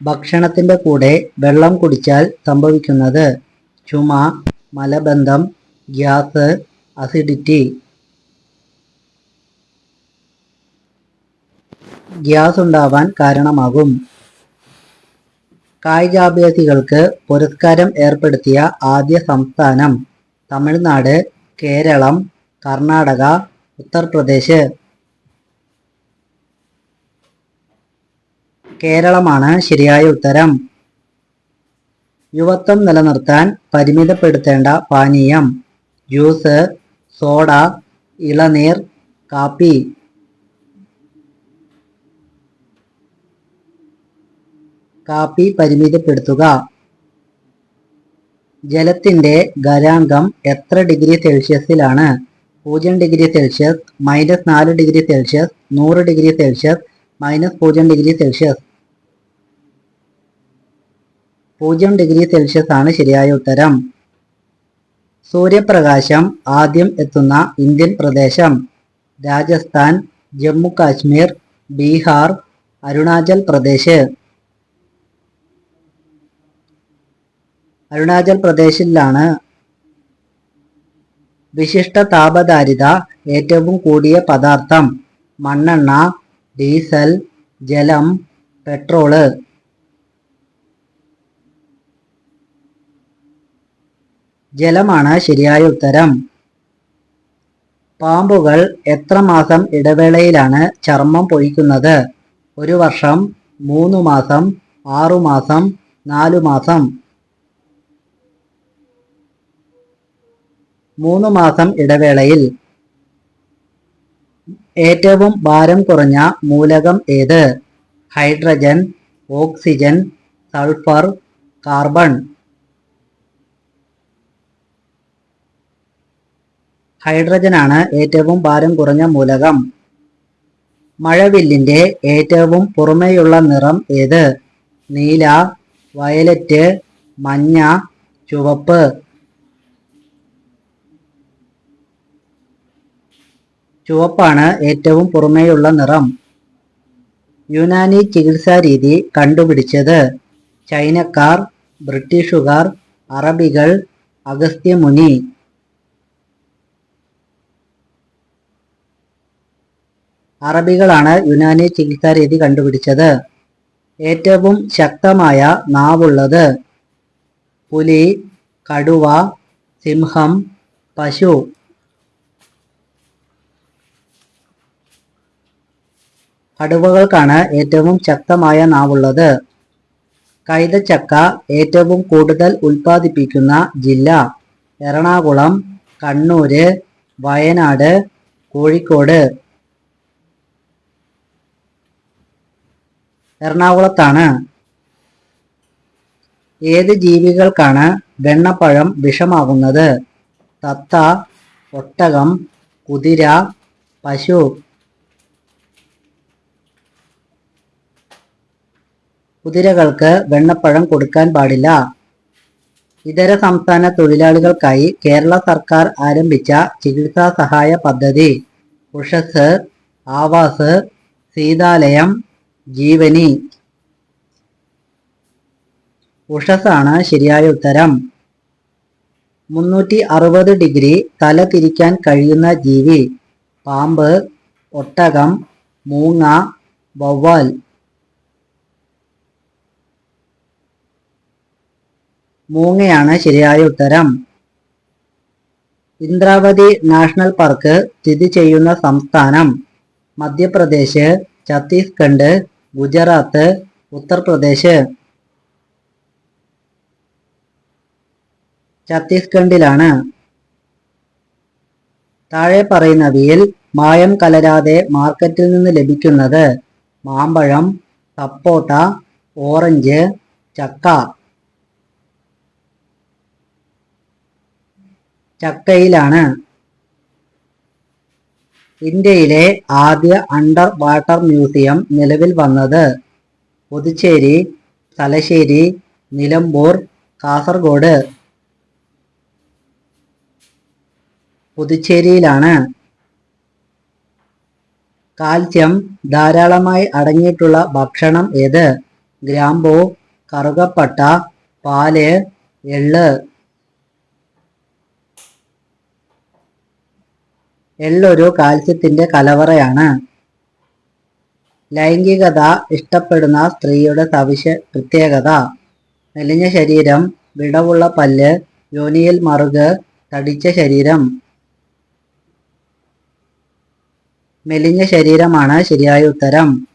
ഭക്ഷണത്തിന്റെ കൂടെ വെള്ളം കുടിച്ചാൽ സംഭവിക്കുന്നത്. ചുമ മലബന്ധം ഗ്യാസ് അസിഡിറ്റി ഗ്യാസ് ഉണ്ടാവാൻ കാരണമാകും. കായികാഭ്യാസികൾക്ക് പുരസ്കാരം ഏർപ്പെടുത്തിയ ആദ്യ സംസ്ഥാനം തമിഴ്നാട് കേരളം കർണാടക ഉത്തർപ്രദേശ്. കേരളമാണ് ശരിയായ ഉത്തരം. യുവത്വം നിലനിർത്താൻ പരിമിതപ്പെടുത്തേണ്ട പാനീയം. ജ്യൂസ് സോഡ ഇളനീർ കാപ്പി. കാപ്പി പരിമിതപ്പെടുത്തുക. ജലത്തിന്റെ ഗരാങ്കം എത്ര ഡിഗ്രി സെൽഷ്യസിലാണ്? പൂജ്യം ഡിഗ്രി സെൽഷ്യസ് മൈനസ് നാല് ഡിഗ്രി സെൽഷ്യസ് നൂറ് ഡിഗ്രി സെൽഷ്യസ് മൈനസ് പൂജ്യം ഡിഗ്രി സെൽഷ്യസ്. പൂജ്യം ഡിഗ്രി സെൽഷ്യസ് ആണ് ശരിയായ ഉത്തരം. സൂര്യപ്രകാശം ആദ്യം എത്തുന്ന ഇന്ത്യൻ പ്രദേശം. രാജസ്ഥാൻ ജമ്മു കാശ്മീർ ബീഹാർ അരുണാചൽ പ്രദേശ്. അരുണാചൽ പ്രദേശിലാണ് വിശിഷ്ട താപധാരിത ഏറ്റവും കൂടിയ പദാർത്ഥം മണ്ണെണ്ണ ഡീസൽ ജലം പെട്രോൾ. ജലമാണ് ശരിയായ ഉത്തരം. പാമ്പുകൾ എത്ര മാസം ഇടവേളയിലാണ് ചർമ്മം പൊഴിക്കുന്നത്? ഒരു വർഷം മൂന്ന് മാസം ആറു മാസം നാലു മാസം. മൂന്ന് മാസം ഇടവേളയിൽ. ഏറ്റവും ഭാരം കുറഞ്ഞ മൂലകം ഏത്? Hydrogen oxygen sulphur carbon. ഹൈഡ്രജനാണ് ഏറ്റവും ഭാരം കുറഞ്ഞ മൂലകം. മഴവില്ലിന്റെ ഏറ്റവും പുറമേയുള്ള നിറം ഏത്? നീല വയലറ്റ് മഞ്ഞ ചുവപ്പ്. ചുവപ്പാണ് ഏറ്റവും പുറമേയുള്ള നിറം. യുനാനി ചികിത്സാ രീതി കണ്ടുപിടിച്ചത് ചൈനക്കാർ ബ്രിട്ടീഷുകാർ അറബികൾ അഗസ്ത്യമുനി. അറബികളാണ് യുനാനി ചികിത്സാ രീതി കണ്ടുപിടിച്ചത്. ഏറ്റവും ശക്തമായ നാവുള്ളത് പുലി കടുവ സിംഹം പശു. കടുവകൾക്കാണ് ഏറ്റവും ശക്തമായ നാവുള്ളത്. കൈതച്ചക്ക ഏറ്റവും കൂടുതൽ ഉൽപ്പാദിപ്പിക്കുന്ന ജില്ല എറണാകുളം കണ്ണൂര് വയനാട് കോഴിക്കോട്. എറണാകുളത്താണ്. ഏത് ജീവികൾക്കാണ് വെണ്ണപ്പഴം വിഷമാകുന്നത് തത്ത ഒട്ടകം കുതിര പശു. കുതിരകൾക്ക് വെണ്ണപ്പഴം കൊടുക്കാൻ പാടില്ല. ഇതര സംസ്ഥാന തൊഴിലാളികൾക്കായി കേരള സർക്കാർ ആരംഭിച്ച ചികിത്സാ സഹായ പദ്ധതി. ഉഷസ് ആവാസ് സീതാലയം ജീവനി. ഉഷസാണ് ശരിയായ ഉത്തരം. മുന്നൂറ്റി അറുപത് ഡിഗ്രി തല തിരിക്കാൻ കഴിയുന്ന ജീവി. പാമ്പ് ഒട്ടകം മൂങ്ങ വവ്വാൽ. മൂങ്ങയാണ് ശരിയായ ഉത്തരം. ഇന്ദ്രാവതി നാഷണൽ പാർക്ക് സ്ഥിതി ചെയ്യുന്ന സംസ്ഥാനം മധ്യപ്രദേശ് ഛത്തീസ്ഗഡ് ഗുജറാത്ത് ഉത്തർപ്രദേശ്. ഛത്തീസ്ഗഡിലാണ്. താഴെ പറയുന്നവയിൽ മായം കലരാതെ മാർക്കറ്റിൽ നിന്ന് ലഭിക്കുന്നത് മാമ്പഴം സപ്പോട്ട ഓറഞ്ച് ചക്ക. ചക്കയിലാണ്. ഇന്ത്യയിലെ ആദ്യ അണ്ടർ വാട്ടർ മ്യൂസിയം നിലവിൽ വന്നത് പുതുച്ചേരി തലശ്ശേരി നിലമ്പൂർ കാസർഗോഡ്. പുതുച്ചേരിയിലാണ് കാൽസ്യം ധാരാളമായി അടങ്ങിയിട്ടുള്ള ഭക്ഷണം ഏത്? ഗ്രാമ്പൂ കറുകപ്പട്ട പാൽ എള്ള്. എള്ളൊരു കാൽസ്യത്തിന്റെ കലവറയാണ്. ലൈംഗികത ഇഷ്ടപ്പെടുന്ന സ്ത്രീയുടെ സവിശ പ്രത്യേകത. മെലിഞ്ഞ ശരീരം വിടവുള്ള പല്ല് യോനിയിൽ മറുക് തടിച്ച ശരീരം. മെലിഞ്ഞ ശരീരമാണ് ശരിയായ ഉത്തരം.